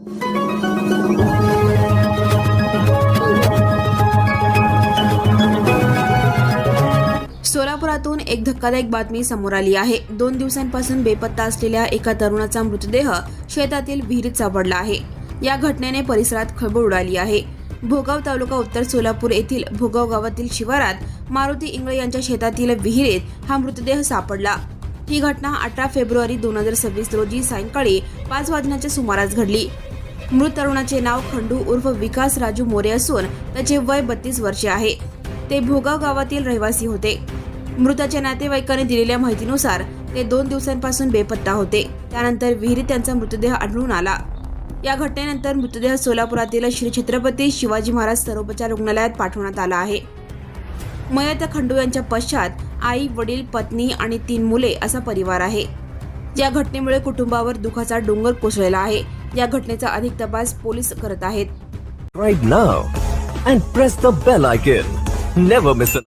सोलापुरातून एक धक्कादायक बातमी समोर आली आहे. दोन दिवसांपासून बेपत्ता असलेल्या एका तरुणाचा मृतदेह शेतातील विहिरीत सापडला आहे. या घटनेने परिसरात खळबळ उडाली आहे. भोगाव तालुका उत्तर सोलापूर येथील भोगाव गावातील शिवारात मारुती इंगळे यांच्या शेतातील विहिरीत हा मृतदेह सापडला. ही घटना अठरा फेब्रुवारी दोन हजार सव्वीस रोजी सायंकाळी पाच वाजण्याच्या सुमारास घडली. मृत तरुणाचे नाव खंडू उर्फ विकास राजू मोरे असून त्याचे वय बत्तीस वर्षे आहे. ते भोगाव गावातील रहिवासी होते. मृताच्या नातेवाईकांनी दिलेल्या माहितीनुसार ते दोन दिवसांपासून बेपत्ता होते. त्यानंतर विहिरीत त्यांचा मृतदेह आढळून आला. या घटनेनंतर मृतदेह सोलापुरातील श्री छत्रपती शिवाजी महाराज सरोपचार रुग्णालयात पाठवण्यात आला आहे. मयत खंडू यांच्या पश्चात आई वडील पत्नी आणि तीन मुले असा परिवार आहे. या घटनेमुळे कुटुंबावर दुखाचा डोंगर कोसळला आहे. या घटनेचा अधिक तपास पोलीस करत आहेत.